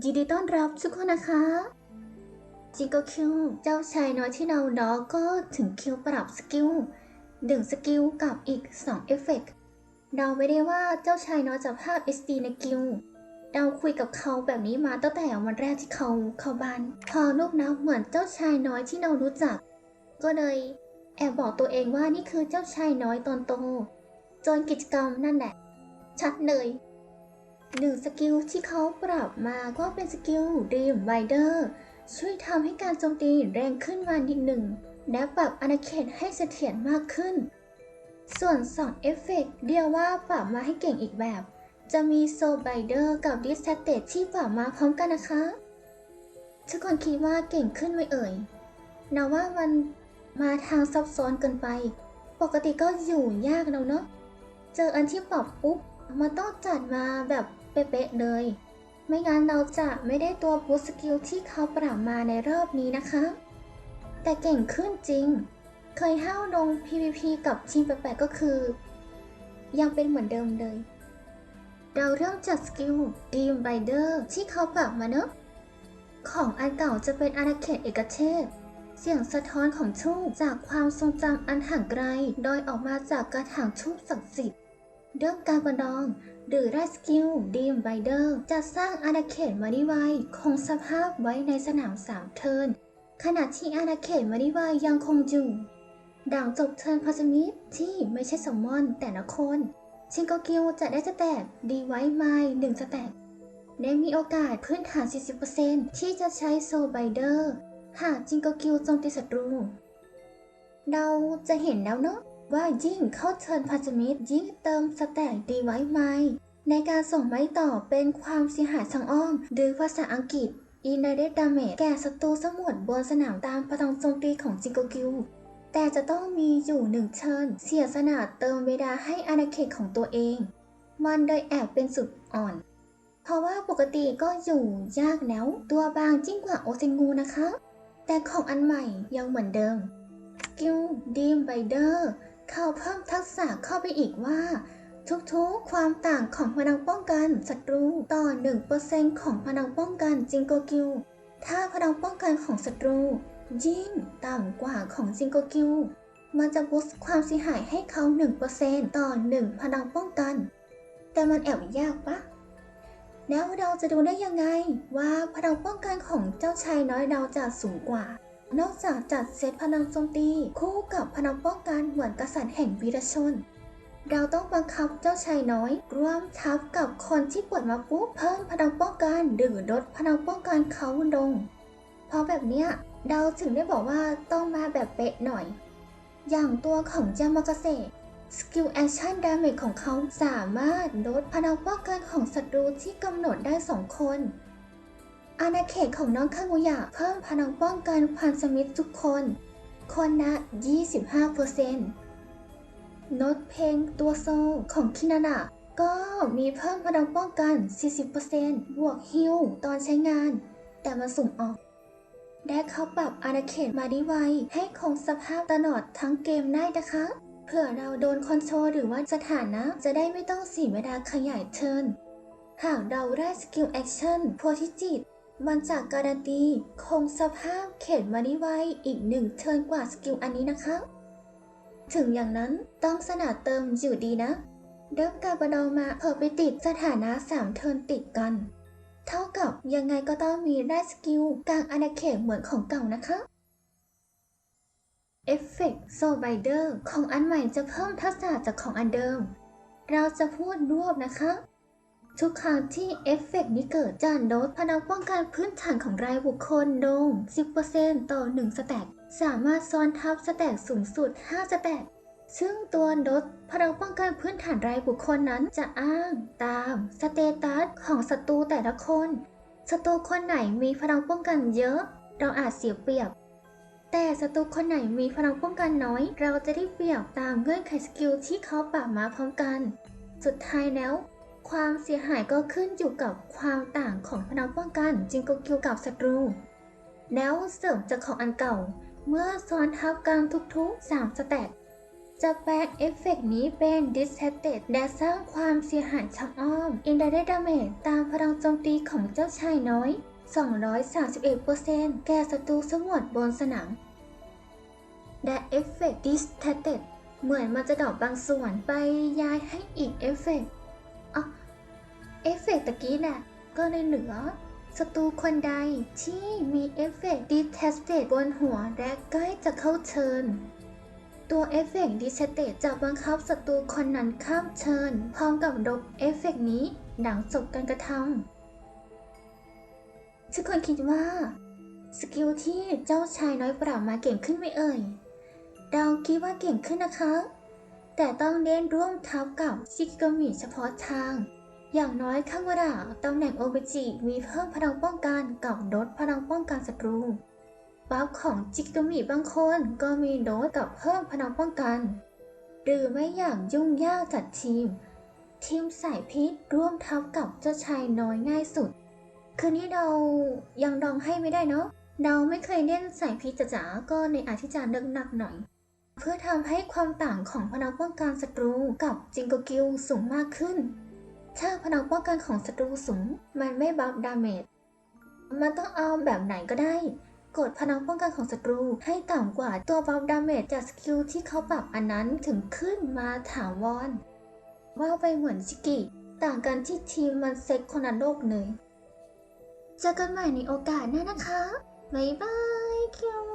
ยินดีต้อนรับทุกคนนะคะ จิงโกคิว เจ้าชายน้อยที่เราดอก็ถึงคิวปรับสกิลหนึ่งสกิลกับอีก 2 เอฟเฟกต์เราไม่ได้ว่าเจ้าชายน้อยจะพลาด SD ในกิลเราคุยกับเขาแบบนี้มาตั้งแต่วันแรกที่เขาเข้าบ้าน พอลูกนับเหมือนเจ้าชายน้อยที่เรารู้จัก ก็เลยแอบบอกตัวเองว่านี่คือเจ้าชายน้อยตอนโตจนกิจกรรมนั่นแหละชัดเลย หนึ่งสกิลที่เขาปรับมาก็เป็นสกิลดีมไวเดอร์ช่วยทำให้การโจมตีแรงขึ้นมานิดหนึ่ง และปรับอาณาเขตให้เสถียรมากขึ้น ส่วน2เอฟเฟกต์เดียวว่าปรับมาให้เก่งอีกแบบ จะมีโซไบเดอร์กับดิสแทเตที่ปรับมาพร้อมกันนะคะทุกคนคิดว่าเก่งขึ้นไหมเอ่ยนาว่ามันมาทางซับซ้อนเกินไป ปกติก็อยู่ยากแล้วเนาะ เจออันที่ปรับปุ๊บ มันต้องจัดมาแบบ เป๊ะๆเลย ไม่งั้นเราจะไม่ได้ตัวบูสกิลที่เขาปรับมาในรอบนี้นะคะ แต่เก่งขึ้นจริง เคยห้าวลง PVP กับทีมแปลกๆก็คือ ยังเป็นเหมือนเดิมเลย เราเริ่มจากสกิลดีมไบเดอร์ที่เขาปรับมาเนอะของอันเก่าจะเป็นอาณาเขตเอกเทศ เสียงสะท้อนของทูบจากความทรงจำอันห่างไกล โดยออกมาจากกระถางทูบศักดิ์สิทธิ์ เรื่องการประดอง หรือได้สกิลดีมไบเดอร์จะสร้างอาณาเขตมาริวายคงสภาพไว้ในสนามสามเทิร์นขณะที่อาณาเขตมาริวายยังคงอยู่ดังจบเทิร์นพัสมิธที่ไม่ใช่สมมอนแต่ละคนชิงโกกิวจะได้สแต็กดีไว้ไม้หนึ่งสแต็กและมีโอกาสพื้นฐาน 40%ที่จะใช้โซไบเดอร์ หากจิงโกกิวโจมตีศัตรู เราจะเห็นแล้วเนาะ ว่ายิ่งเข้าเทิร์นพันธมิตรยิ่งเติมสแต็กดีไว้ไหมในการส่งไม้ต่อเป็นความเสียหายทางอ้อม หรือภาษาอังกฤษ indirect damage แก่ศัตรูสมุดบนสนามตามพลังโจมตีของจิงโกกิวแต่จะต้องมีอยู่หนึ่งเชิญ เสียสนาเติมเวลาให้อาณาเขตของตัวเอง มันโดยแอบเป็นสุดอ่อน เพราะว่าปกติก็อยู่ยากแล้ว ตัวบางยิ่งกว่าโอเซงูนะคะ แต่ของอันใหม่ยังเหมือนเดิมสกิลดีมไบเดอร์ เขาเพิ่มทักษะเข้าไปอีกว่า ทุกๆ ความต่างของพลังป้องกันศัตรูต่อ 1%ของพลังป้องกันจิงโกกิว ถ้าพลังป้องกันของศัตรู ยิ่งต่ำกว่าของจิงโกกิว มันจะบูสต์ความเสียหายให้เขา 1%ต่อ 1 พลังป้องกัน แต่มันแอบยากปะแล้วเราจะดูได้ยังไงว่าพลังป้องกันของเจ้าชายน้อยเราจะสูงกว่า นอกจากจัดเซตพลังโจมตี คู่กับพลังป้องกันเหมือนกษัตริย์แห่งวีรชน เราต้องบังคับเจ้าชายน้อย ร่วมทับกับคนที่ปวดมาปุ๊บเพิ่มพลังป้องกันหรือลดพลังป้องกันเขาลง เพราะแบบเนี้ยเราถึงได้บอกว่าต้องมาแบบเป๊ะหน่อย อย่างตัวของยามากาเสะสกิลแอคชั่นดาเมจของเขาสามารถลดพลังป้องกันของศัตรูที่กำหนดได้สองคน อาณาเขตของน้องคา ngu ยะเพิ่มพลังป้องกันพันสมิธทุกคน คนละ 25%โน้ตเพลงตัวโซของคินานะก็มีเพิ่มพลังป้องกัน 40%บวกฮิลตอนใช้งาน แต่มันสุ่มออกและเขาปรับอาณาเขตมาดีไวให้คงสภาพตลอดทั้งเกมได้นะคะเผื่อเราโดนคอนโทรลหรือว่าสถานะ จะได้ไม่ต้องเสียเวลาขยายเทิร์นหากเราได้สกิลแอคชั่นพัวที่จิต มันจะกการันตีคงสภาพเขตมานิไวอีกหนึ่งเทิร์นกว่าสกิลอันนี้นะคะ ถึงอย่างนั้นต้องสนาเติมอยู่ดีนะเริ่มการประดอมาเผอไปติดสถานะ3เทิร์นติดกัน เท่ากับยังไงก็ต้องมีได้สกิลกลางอาณาเขตเหมือนของเก่านะคะเอฟเฟกต์โซไบเดอร์ของอันใหม่จะเพิ่มทักษะจากของอันเดิม เราจะพูดรวบนะคะ ทุกครั้งที่เอฟเฟกต์นี้เกิดจะลดสพลังป้องกันพื้นฐานของรายบุคคลลง 10%ต่อ 1 สแต็กสามารถซ้อนทับสแต็กสูงสุด 5 สแต็กซึ่งตัวลดพลังป้องกันพื้นฐานรายบุคคลนั้นจะอ้างตามสเตตัสของศัตรูแต่ละคน ศัตรูคนไหนมีพลังป้องกันเยอะ เราอาจเสียเปรียบ แต่ศัตรูคนไหนมีพลังป้องกันน้อย เราจะได้เปรียบตามเงื่อนไขสกิลที่เขาปรับมาพร้อมกัน สุดท้ายแล้ว ความเสียหายก็ขึ้นอยู่กับความต่างของพลังป้องกันจิงโกกิวกับศัตรู แล้วเสริมจากของอันเก่า เมื่อซ้อนทับกันทุกๆ 3สแต็กจะแปลงเอฟเฟกต์นี้เป็น Distracted และสร้างความเสียหายทางอ้อม Indirect Damage ตามพลังโจมตีของเจ้าชายน้อย 231%แก่ศัตรูทั้งหมดบนสนามและเอฟเฟกต์ Distracted เหมือนมันจะดรอกบางส่วนไปย้ายให้อีกเอฟเฟกต์ เอฟเฟกต์ตะกี้น่ะก็เลยเหลือศัตรูคนใดที่มีเอฟเฟกต์ Detested บนหัวและใกล้จะเข้าเชิญ ตัวเอฟเฟกต์ Detested จะบังคับศัตรูคนนั้นข้ามเชิญ พร้อมกับลบเอฟเฟกต์นี้หลังจบการกระทำทุกคนคิดว่า สกิลที่เจ้าชายน้อยปราบมาเก่งขึ้นไหมเอ่ยเราคิดว่าเก่งขึ้นนะคะ แต่ต้องเล่นร่วมทับกับชิกิโกมิเฉพาะทาง อย่างน้อยข้างวราตำแหน่งโอเบจิมีเพิ่มพลังป้องกันกับลดพลังป้องกันศัตรูบัฟของจิกโกมิบางคนก็มีลดกับเพิ่มพลังป้องกัน หรือไม่อย่างยุ่งยากจัดทีม ทีมสายพิษร่วมทับกับเจ้าชายน้อยง่ายสุด คืนนี้เรายังลองให้ไม่ได้เนาะเราไม่เคยเล่นสายพิษจ๋าก็ในอาจที่จะเลิกหนักหน่อย เพื่อทำให้ความต่างของพลังป้องกันศัตรูกับจิงโกกิลสูงมากขึ้น ถ้าพลังป้องกันของศัตรูสูง มันไม่บัฟดาเมจ มันต้องเอาแบบไหนก็ได้ กดพลังป้องกันของศัตรูให้ต่ำกว่าตัวบัฟดาเมจจากสกิลที่เขาปรับอันนั้นถึงขึ้นมาถาวรว่าไปเหมือนชิกิ ต่างกันที่ทีมมันเซ็กคนละโลกเลยเจอกันใหม่ในโอกาสหน้านะคะ บ๊ายบายคิว